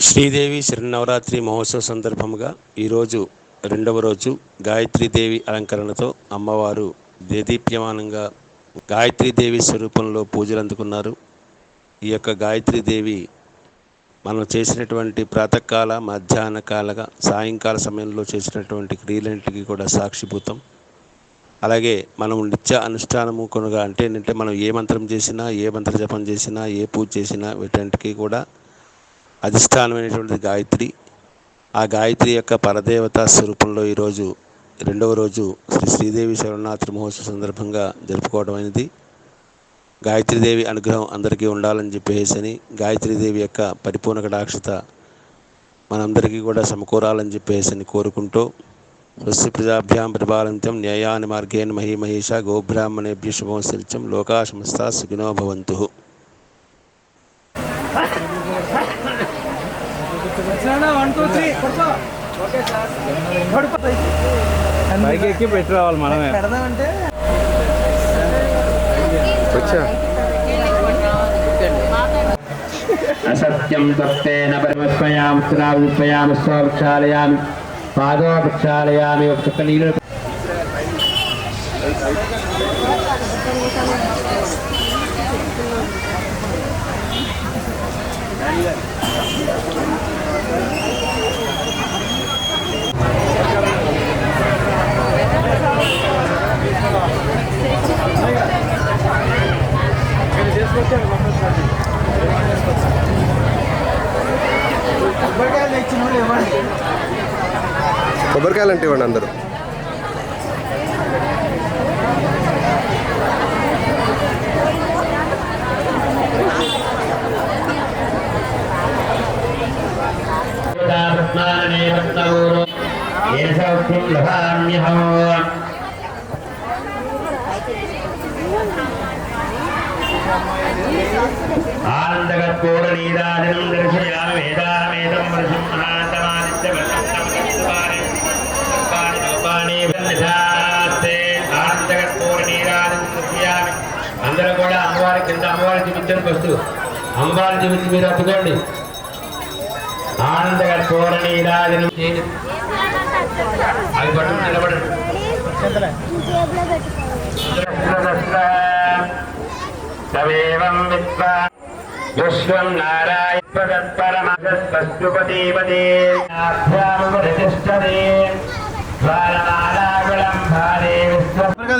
శ్రీదేవి శరన్నవరాత్రి మహోత్సవ సందర్భముగా ఈరోజు రెండవ రోజు గాయత్రీదేవి అలంకరణతో అమ్మవారు దేదీప్యమానంగా గాయత్రీదేవి స్వరూపంలో పూజలు అందుకున్నారు. ఈ యొక్క గాయత్రీదేవి మనం చేసినటువంటి ప్రాతకాల మధ్యాహ్న కాలగా సాయంకాల సమయంలో చేసినటువంటి క్రియలన్నింటికి కూడా సాక్షిభూతం. అలాగే మనం నిత్య అనుష్ఠానము కొనుగా అంటే ఏంటంటే మనం ఏ మంత్రం చేసినా ఏ మంత్ర జపం చేసినా ఏ పూజ చేసినా వీటన్నిటికీ కూడా అధిష్టానమైనటువంటి గాయత్రి ఆ గాయత్రి యొక్క పరదేవత స్వరూపంలో ఈరోజు రెండవ రోజు శ్రీ శ్రీదేవి శరణాత్రి మహోత్సవ సందర్భంగా జరుపుకోవడం అనేది గాయత్రీదేవి అనుగ్రహం అందరికీ ఉండాలని చెప్పేసి అని గాయత్రీదేవి యొక్క పరిపూర్ణ కటాక్షత మనందరికీ కూడా సమకూరాలని చెప్పేసి అని కోరుకుంటూ స్వస్తి ప్రజాభ్యాం పరిపాలంత్యం న్యాయాని మార్గేణ మహీమహేష గోబ్రాహ్మణేభ్య శుభం శిల్చం లోకా సమస్త సుఖినో భవంతు. పైకి ఎక్కి పెట్టి రావాలి మనమే. అసత్యం తప్పేన పాదో ప్రక్షాళయామి నీళ్ళు కొబ్బరికాయలు ఇవ్వండి అందరూ. అమ్మవారి చూపించండి ఫస్ట్ అమ్మవారి చూపించి మీరు అప్పుకోండి ఆనందకర్పూర నీరాజనం చేయండి అవి పట్టుకుని నిలబడండి. తమేవం విద్వా. విశ్వం నారాయణపరమపతిపదే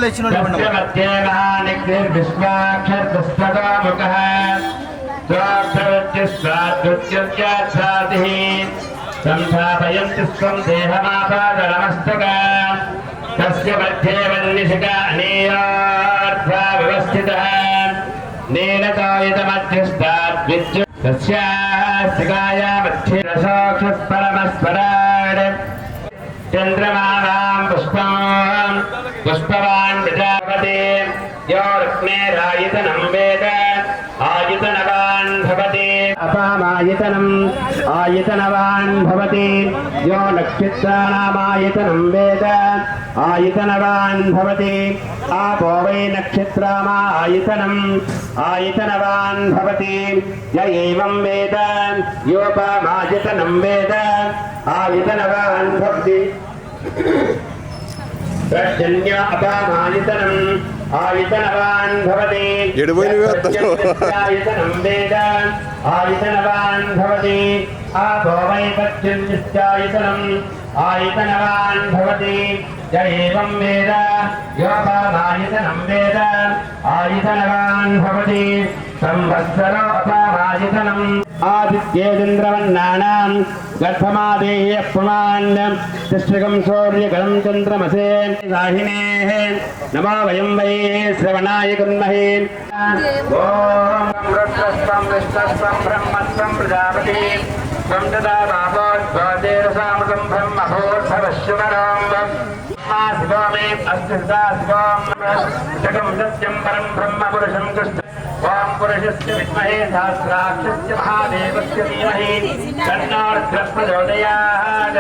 పుస్తకాలు తెచ్చినటువంటి సంస్థాపయంతి స్వం దేహమాపాదనమస్తక. తస్య మధ్యే వన్నిషిక అనేయార్థా వ్యవస్థిత నేనకాయతమధ్యస్థాద్విద్యు తస్యాస్తికాయ మధ్యే రసాక్షుత్ పరమస్వరాడ్ చంద్రమానాం పుష్పాం పుష్పవాన్ यो रत्नेरायतनं वेद आयतनवान् भवति अपामायतनम् आयतनवान् भवति यो नक्षत्राणामायतनं वेद आयतनवान् भवति आपो वै नक्षत्रामा आयतनम् आयतनवान् भवति य एवं वेद योपमायतनं वेद आयतनवान् भवति प्रजन्य अपामायतनम् ఆవితనవాన్ భవతి. ఎడుబోయినవేతనం వేద ఆవితనవాన్ భవతి. ఆపో వై పత్యున్నిత్యాయతనం ఆయతనవాన్ భవతి. య ఏవం వేద. యోపామాయతనం వేద. ఆయతనవాన్ భవతి. సంవత్సరోపామాయతనం గర్భమాదేయ పుణాన్యం తిష్టకం సూర్యగలం చంద్రమసే సాహినే నమో వయం వై శ్రవణాయ గున్మహే ఓం రుద్రస్వం విశ్వస్వం బ్రహ్మత్వం ప్రజాపతి త్వం తదా బాబోద్భోదేరసామృతం బ్రహ్మభోద్భవశివరాంబం మా సత్యం పరం బ్రహ్మ పురుషం దుష్ట ब्रह्मपुरुषं कृष्ण ॐ पुरुषस्य विद्महे सहस्राक्षस्य महादेवस्य धीमहि तन्नोर्ध्वः प्रचोदयात्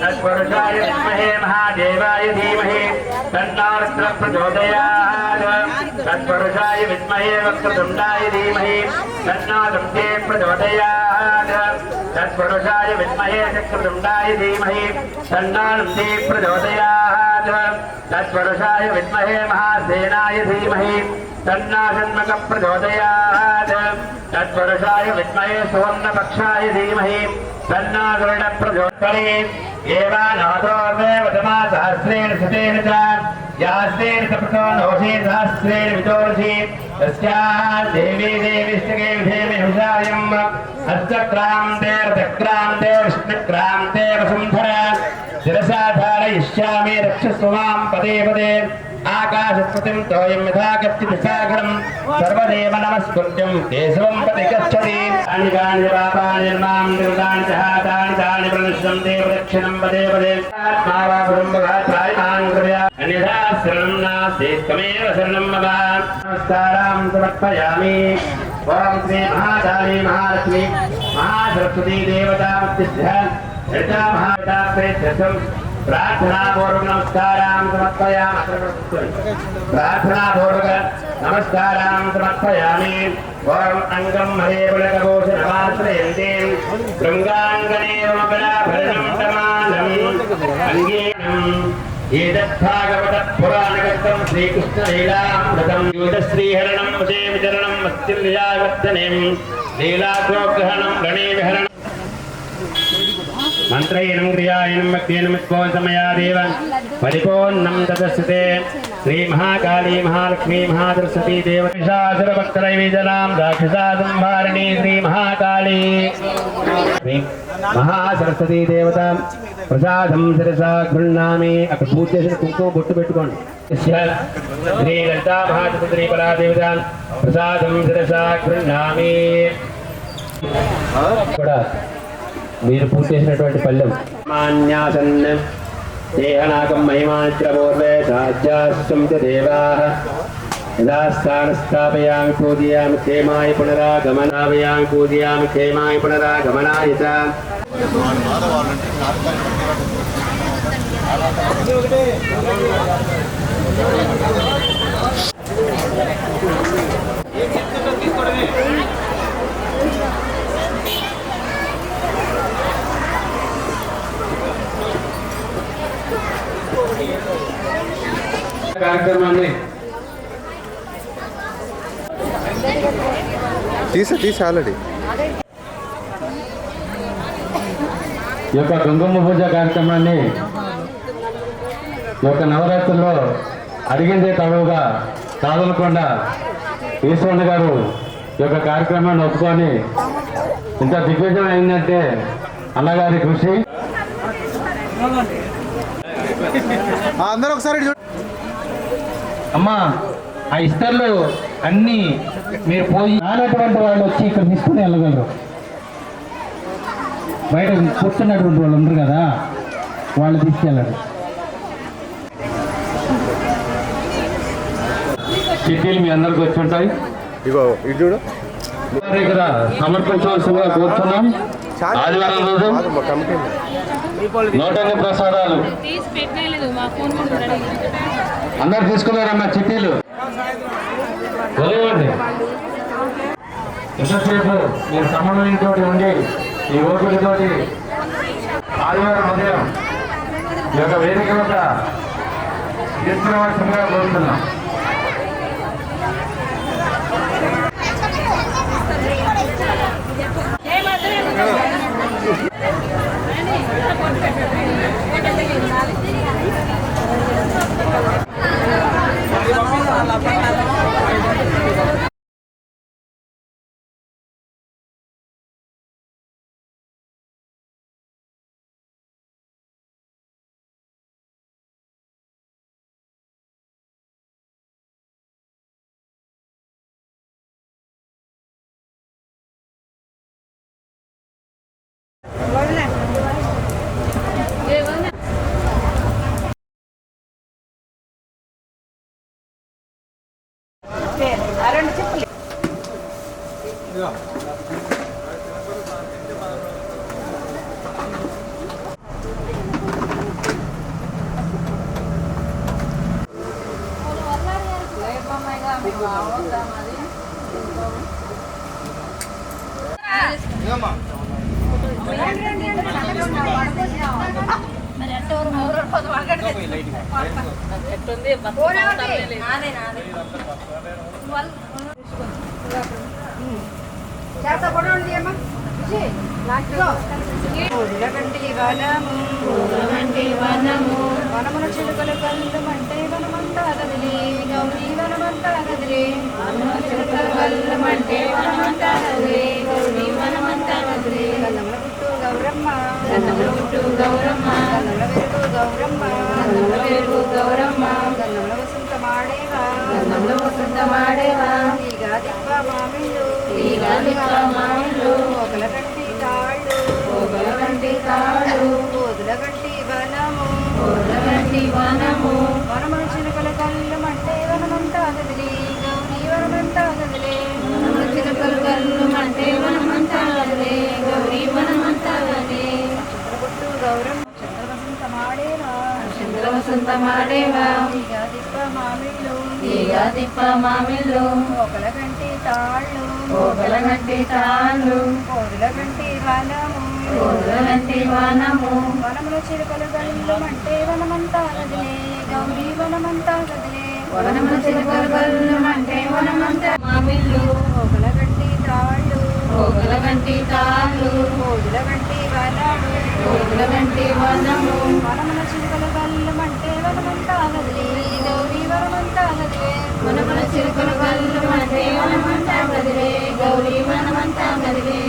तत्पुरुषाय विद्महे महादेवाय धीमहि तन्नोर्ध्वः प्रचोदयात् तत्पुरुषाय विद्महे वक्रतुण्डाय धीमहि तन्नो दन्ते प्रचोदयात् तत्पुरुषाय विद्महे चक्रवृन्दाय धीमहि तन्नानन्दे प्रचोदयात् तत्पुरुषाय विद्महे महासेनाय धीमहि तन्नाषण्मक प्रचोदयात् तत्पुरुषाय विद्महे धीमहि। प्रचोदये सहस्रेण च। यास्तेन सप्तो सहस्रेण देवी हस्तक्रान्ते रथक्रान्ते विष्णुक्रान्ते वसुन्धर। शिरसा धारयिष्यामि रक्षस्व मां पदे पदे आकाशस्पतिं तोयं यथा गच्छति सागरं सर्वदेव नमस्कृत्यं केशवं पति गच्छति तानि कानि पापानि मां निर्दानि च हातानि तानि प्रणश्यं देव दक्षिणं पदे पदे आत्मा वा कुटुम्बघात्राय मां कृपया अन्यथा शरणं नास्ति त्वमेव शरणं मम नमस्कारां समर्पयामि ॐ श्री महाकाली महालक्ष्मी महासरस्वती देवता ప్రార్థనాపూర్వక నమస్కారాం సమర్పయామి. ప్రార్థనాపూర్వక నమస్కారాం సమర్పయామి. ఓం అంగం హరేపులకభూష నమాశ్రయంతే భృంగాంగనేవమకళాభరణం సమానం. అంగీనం ఏదద్భాగవతపురాణగతం శ్రీకృష్ణలీలామృతం. యూతశ్రీహరణం వశే విచరణం వస్తిల్యావర్ధనేం లీలాగ్రోగ్రహణం గణే విహరణం మంత్రయనం క్రియాయనం భక్తియనం సమయా దేవ పరిపూర్ణం దదస్యతే శ్రీ మహాకాళీ మహాలక్ష్మీ మహాదృశతీ దేవశాసురభక్తరైవేదనాం రాక్షసాసంభారణీ శ్రీ మహాకాళీ శ్రీ మహాసరస్వతీ దేవత ప్రసాదం శిరసా గృహ్ణామి. అక్కడ పూజ చేసిన కుంకుమ బొట్టు పెట్టుకోండి. శ్రీ లలితా మహాచంద్రీ పరాదేవత ప్రసాదం శిరసా గృహ్ణామి. కూడా మీరు పూజ చేసినటువంటి పల్లెం మాన్యాసన్ దేహనాకం మహిమాత్రపూర్వే సాధ్యాస్తం చ దేవాః యదా స్థానస్థాపయామి పూజయామి క్షేమాయ పునరాగమనావయామి పూజయామి క్షేమాయ పునరాగమనాయ చ కార్యక్రమాన్ని తీసా తీసా ఆల్రెడీ ఈ యొక్క కుంకుమ పూజ కార్యక్రమాన్ని ఈ యొక్క నవరాత్రుల్లో అడిగిందే తడువుగా కాదనకుండా ఈశ్వరుని గారు ఈ యొక్క కార్యక్రమాన్ని ఒప్పుకొని ఇంత దిగ్విజయం అయిందంటే అన్నగారి కృషి. అందరూ ఒకసారి ఇటు చూడండి. అమ్మా ఆ ఇస్తర్లు అన్ని మీరు పోయి రానటువంటి వాళ్ళు వచ్చి ఇక్కడ తీసుకుని వెళ్ళగలరు. బయట కూర్చున్నటువంటి వాళ్ళు ఉండరు కదా వాళ్ళు తీసుకెళ్ళరు. చిట్టీలు మీ అందరికి వచ్చి ఉంటాయి. ఇగో ఇటు ఇక్కడ సమర్పించవలసిందిగా కూర్చున్నాం ఆదివారం రోజు ప్రసాదాలు. అందరు తీసుకున్నారమ్మా చిట్టీలు మీరు ఎంతసేపు తోటి ఉండి ఈ ఓపికతోటి ఆదివారం ఉదయం ఈ యొక్క వేదిక వద్ద తీర్చవలసిందిగా కోరుతున్నాం. Thank you. Gracias. చేత పడండి అమ్మా లాస్ట్లో వనము. వనమున చిలుకలు కళ్ళు అంటే వనమంతా గౌరీ వనమంతా కదిలే గల్లముల పుట్టు గౌరమ్మ. గన్నముల పుట్టు గౌరమ్మ గల్లముల వెలుగు గౌరమ్మ గన్నముల వెలుగు గౌరమ్మ గల్లముల వసంత మాడేవా గన్నముల వసంత మాడేవా ఈగ దిప్ప మామిళ్ళు ఈగ దిప్ప మామిళ్ళు ఒకల గంటి తాళ్ళు పోగల వంటి తాడు కోదుల గంటి వనము పోగల వంటి వనము వనముల చిలుకల కళ్ళమంటే వనమంతా గదిలే గౌరీ వనమంతా గదిలే వనముల చిలుకలు గల్లుమంటే వనమంతా కదిలే గౌరీ వనమంతా కదిలే పుట్టు గౌరమ్మ చంద్ర వసంత మాడేవా ఈగ దిప్ప మామిళ్ళు ఒకల గంటి తాళ్ళు పోగల గంటి తాళ్ళు కోదుల గంటి వనము పోగల వంటి వనము. వనముల చిలుకలు గల్లమంటే వనమంతా గదిలే గౌరీ వనమంతా గదిలే. వనముల చిలుకలు గల్లుమంటే వనమంతా. మామిళ్ళు ఒకల గంటి తాళ్ళు పోగల గంటి తాళ్ళు. కోదుల గంటి వనము పోగల గంటి వనము. వనముల చిలుకలు గల్లమంటే వనమంతా గదిలే గౌరీ వనమంతా గదిలే వనముల చిలుకలు గల్లుమంటే వనమంతా కదిలే గౌరీ వనమంతా కదిలే